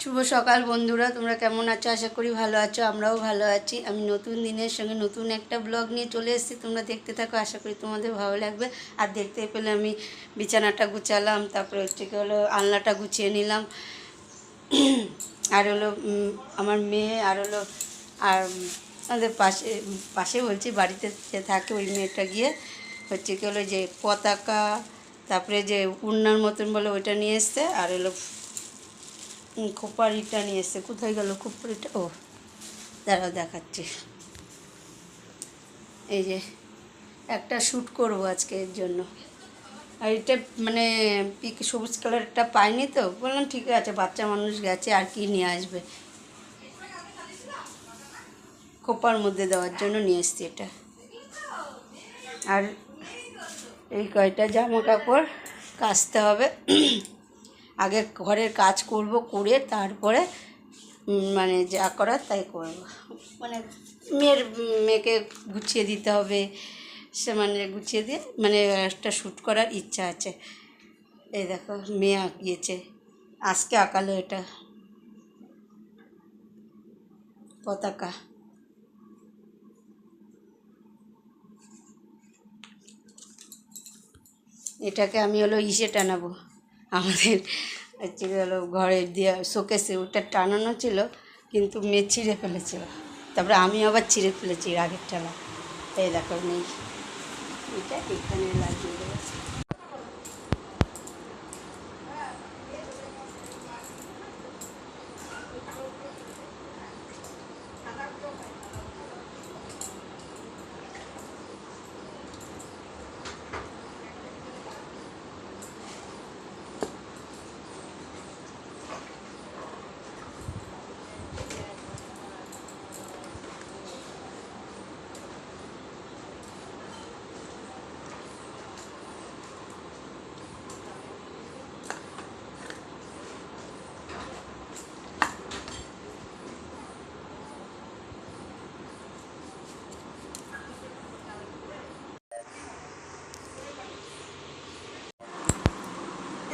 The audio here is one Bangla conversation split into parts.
শুভ সকাল বন্ধুরা, তোমরা কেমন আছো? আশা করি ভালো আছো, আমরাও ভালো আছি। আমি নতুন দিনের সঙ্গে নতুন একটা ব্লগ নিয়ে চলে এসেছি। তোমরা দেখতে থাকো, আশা করি তোমাদের ভালো লাগবে। আর দেখতে পেলে আমি বিছানাটা গুছালাম, তারপরে হচ্ছে হলো, আলনাটা গুছিয়ে নিলাম। আর হলো আমার মেয়ে, আর হলো, আর আমাদের পাশে পাশে বলছি বাড়িতে যে থাকে ওই মেয়েটা গিয়ে হচ্ছে কি হলো যে পতাকা তারপরে যে উন্নার মতন বলে ওইটা নিয়ে এসছে আর হুম, খোপারিটা নিয়ে এসছে। কোথায় গেল খোপারিটা? ও দাঁড়াও দেখাচ্ছি। এই যে একটা শ্যুট করব আজকে এর জন্য। আর এটা মানে পিক সবুজ কালারটা পাইনি তো। বললাম ঠিক আছে বাচ্চা মানুষ গেছে আর কি নিয়ে আসবে? খোপার মধ্যে দেওয়ার জন্য নিয়ে এসছি এটা। আর এই কয়টা জামা কাপড় কাচতে হবে। আগে ঘরের কাজ করব, করে তারপরে মানে যা করার তাই করব। মানে মেয়ের, মেয়েকে গুছিয়ে দিতে হবে। সে মানে গুছিয়ে দিয়ে মানে একটা শ্যুট করার ইচ্ছা আছে। এই দেখো, মেয়ে আঁকিয়েছে আজকে আঁকালো এটা। পতাকা। এটাকে আমি হলো ইসে টানাবো। আমাদের হচ্ছে হলো ঘরের দিয়ে শোকেসে ওটা টানানো ছিল, কিন্তু মেয়ে ছিঁড়ে ফেলেছিল। তারপরে আমি আবার ছিঁড়ে ফেলেছি আগের টানা এই দেখো, নেই। এটা এখানে লাগিয়ে দেবো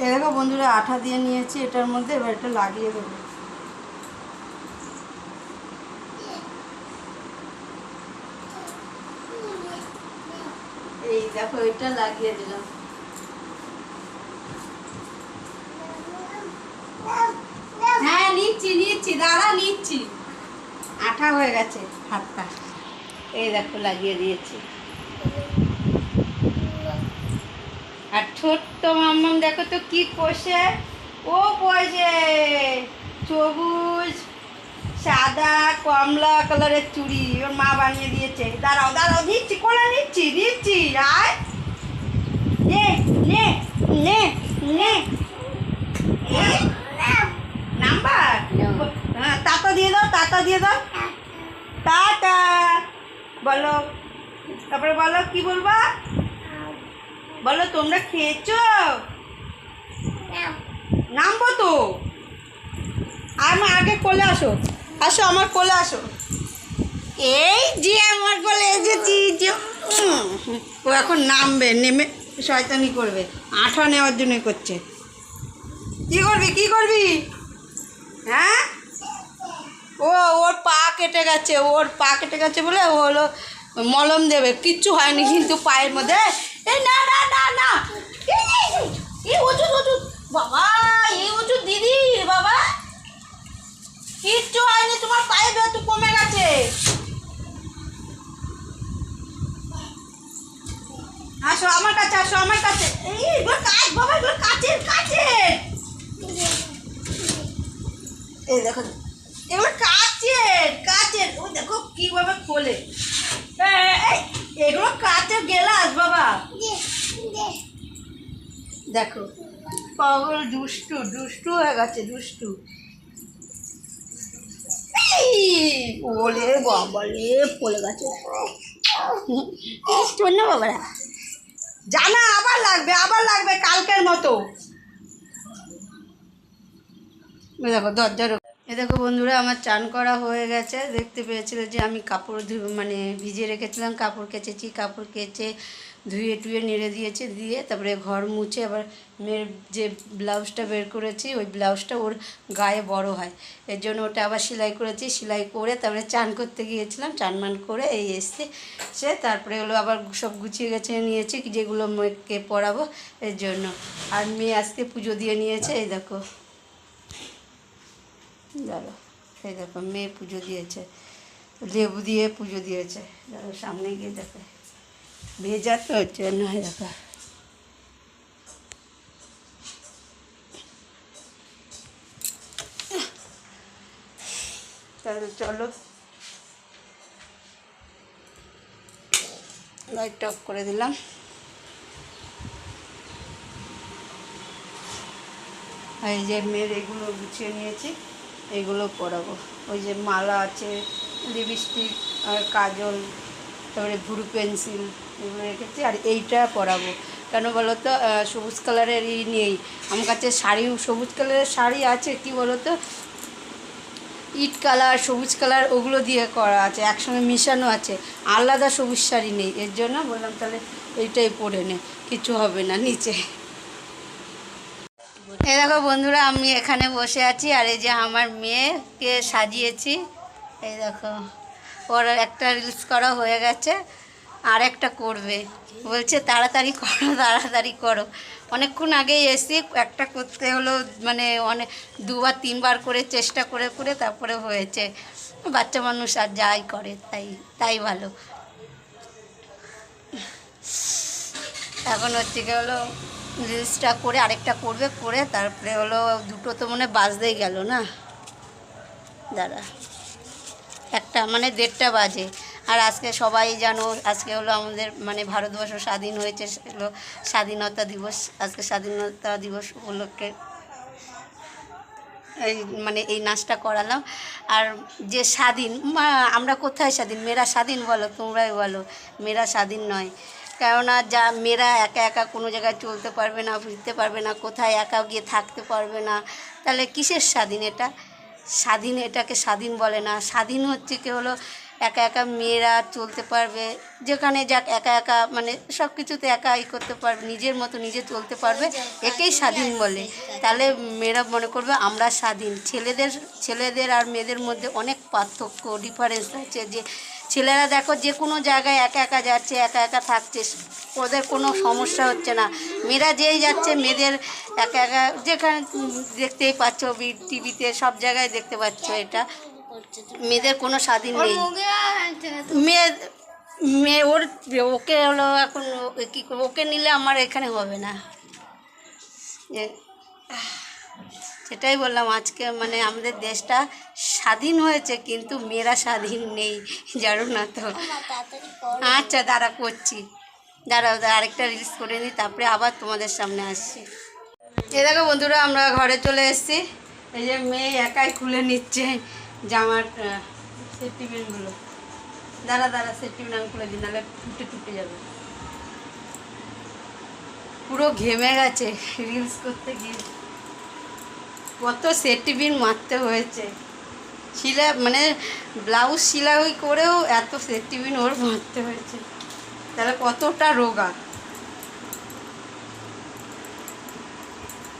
এ দেখো বন্ধুরা, আঠা দিয়ে নিয়েছি, এটার মধ্যে এবার এটা লাগিয়ে দেবো। এই দেখো, এটা লাগিয়ে দিলাম। হ্যাঁ নিচ্ছি নিচ্ছি, দাঁড়া, নিচ্ছি। আঠা হয়ে গেছে, হাতটা। এই দেখো, লাগিয়ে দিয়েছি। আর ছোট্ট মাম্মাম দেখো তো কি কষে। ও কষে। সবুজ সাদা কমলা কালারের চুড়ি ওর মা বানিয়ে দিয়েছে। দাঁড়াও দাঁড়াও নিচ্ছি কোলে নিচ্ছি আয়। নে নে নে নে। নাম্বার? হ্যাঁ টাটা দিয়ে দাও টাটা দিয়ে দাও। টাটা বলো তারপরে বলো কি বলবা? বলো তোমরা খেয়েছো? নামবো তো আমার আগে কোলে আসো। আসো আমার কোলে আসো। এই যে আমার কোলে এসেছি যে ও এখন নামবে নেমে শয়তানি করবে। আঠা নেওয়ার জন্য করছে। কি করবি কি করবি? হ্যাঁ? ও ওর পা কেটে গেছে ওর পা কেটে গেছে বলে ও হলো মলম দেবে কিচ্ছু হয়নি কিন্তু পায়ের মধ্যে। এই না না না না। এই, ওষুধ ওষুধ। বাবা এই ওষুধ দিদি বাবা। কিচ্ছু হয়নি তোমার পায়ে ব্যথা কমে গেছে। আসো আমার কাছে আসো আমার কাছে। এই কাজ বাবা এগুলো কাচের কাচের এই দেখো এগুলো কাচের কাচের ওই দেখো কীভাবে খোলে। এগুলো কাচের গেলাস বাবা। দেখো পাগল দুষ্টু দুষ্টু হয়ে গেছে দুষ্টু। ওলে বাবালে পড়ে গেছে। না বাবারা। জানা আবার লাগবে আবার লাগবে কালকের মতো। দেখো দরজার এ দেখো বন্ধুরা, আমার চান করা হয়ে গেছে। দেখতে পেয়েছিল যে আমি কাপড় ধু মানে ভিজিয়ে রেখেছিলাম, কাপড় কেচেছি, কাপড় কেচে ধুয়ে টুয়ে নেড়ে দিয়েছে, দিয়ে তারপরে ঘর মুছে আবার মেয়ের যে ব্লাউজটা বের করেছি, ওই ব্লাউজটা ওর গায়ে বড় হয়। এর জন্য ওটা আবার সেলাই করেছি, সেলাই করে তারপরে চান করতে গিয়েছিলাম, চান মান করে এই এসছি। সে তারপরে হলো আবার সব গুছিয়ে গেছে নিয়েছি, যেগুলো মেয়েকে পরাবো এর জন্য। আর মেয়ে আজকে পুজো দিয়ে নিয়েছে, এই দেখো। দাঁড়ো এই দেখো, মেয়ে পুজো দিয়েছে, লেবু দিয়ে পুজো দিয়েছে। দাঁড়ো সামনে গিয়ে দেখো। ভেজা তো হচ্ছে না দেখো। তাহলে চলো। লাইট অফ করে দিলাম। এই যে মেয়ের এগুলো গুছিয়ে নিয়েছি। এগুলো পরাবো। ওই যে মালা আছে লিপস্টিক আর কাজল, তারপরে ভুরু পেন্সিল এগুলো রেখেছি, আর এইটা পরাবো। কেন বলো তো সবুজ কালারের ই নেই। আমার কাছে শাড়ি, সবুজ কালারের শাড়ি আছে, কি বলো তো ইট কালার, সবুজ কালার, ওগুলো দিয়ে করা আছে, একসঙ্গে মিশানো আছে। আলাদা সবুজ শাড়ি নেই, এর জন্য বললাম তাহলে এইটাই পরে নে, কিছু হবে না, নিচে। এই দেখো বন্ধুরা, আমি এখানে বসে আছি আর এই যে আমার মেয়েকে সাজিয়েছি। এই দেখো, ওর একটা রিলস করা হয়ে গেছে, আর একটা করবে। বলছে, তাড়াতাড়ি করো তাড়াতাড়ি করো। অনেকক্ষণ আগেই এসি একটা করতে হলো মানে অনেক দুবার, তিনবার করে চেষ্টা করে করে তারপরে হয়েছে। বাচ্চা মানুষ আর যাই করে, তাই তাই ভালো। এখন হচ্ছে হলো রিলসটা করে আরেকটা করবে, করে তারপরে হলো দুটো তো মনে বাজতেই গেল না? দাঁড়া। একটা মানে দেড়টা বাজে। আর আজকে সবাই জানো, আজকে হলো আমাদের মানে ভারতবর্ষ স্বাধীন হয়েছে হলো স্বাধীনতা দিবস। আজকে স্বাধীনতা দিবস উপলক্ষে এই মানে এই নাচটা করালাম। আর যে স্বাধীন আমরা কোথায় স্বাধীন? মেয়েরা স্বাধীন বলো, তোমরাই বলো। মেয়েরা স্বাধীন নয়। কেননা যা মেয়েরা একা একা কোনো জায়গায় চলতে পারবে না ফিরতে পারবে না, কোথায় একা গিয়ে থাকতে পারবে না। তাহলে কিসের স্বাধীন এটা? স্বাধীন এটাকে স্বাধীন বলে না। স্বাধীন হচ্ছে কি হলো, একা একা মেয়েরা চলতে পারবে, যেখানে যাক একা একা মানে সব কিছুতে একা ই করতে পারবে, নিজের মতো নিজে চলতে পারবে, একেই স্বাধীন বলে। তাহলে মেয়েরা মনে করবে আমরা স্বাধীন। ছেলেদের ছেলেদের আর মেয়েদের মধ্যে অনেক পার্থক্য ডিফারেন্স আছে যে ছেলেরা দেখো যে কোনো জায়গায় একা একা যাচ্ছে, একা একা থাকছে, ওদের কোনো সমস্যা হচ্ছে না। মেয়েরা যেই যাচ্ছে, মেয়েদের একা একা যেখানে দেখতেই পাচ্ছ টিভিতে সব জায়গায় দেখতে পাচ্ছ এটা। মেয়েদের কোনো স্বাধীন নেই। মেয়ে মেয়ে ওর, ওকে হলো এখন কী ওকে নিলে আমার এখানে হবে না। সেটাই বললাম, আজকে মানে আমাদের দেশটা স্বাধীন হয়েছে, কিন্তু মেয়েরা স্বাধীন নেই। জানো না তো। আচ্ছা দাঁড়া করছি। দাঁড়াও দাঁড়া আরেকটা রিলস করে নিই, তারপরে আবার তোমাদের সামনে আসছি। এ দেখো বন্ধুরা, আমরা ঘরে চলে এসেছি। এই যে মেয়ে একাই খুলে নিচ্ছে জামার সেফটি পিনগুলো দাঁড়া দাঁড়া সেফটি পিন আমি খুলে দিই, নাহলে টুটে টুটে যাবে। পুরো ঘেমে গেছে রিলস করতে গিয়ে। কত সেফটি পিন মারতে হয়েছে। সিলা মানে ব্লাউজ সিলাই করেও এত সেফটি পিন ওর মারতে হয়েছে। তাহলে কতটা রোগা?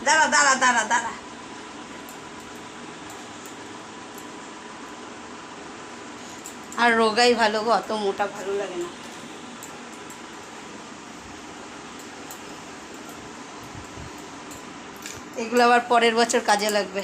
দাঁড়া দাঁড়া দাঁড়া দাঁড়া। আর রোগাই ভালো গো, অত মোটা ভালো লাগে না। এগুলো আবার পরের বছর কাজে লাগবে।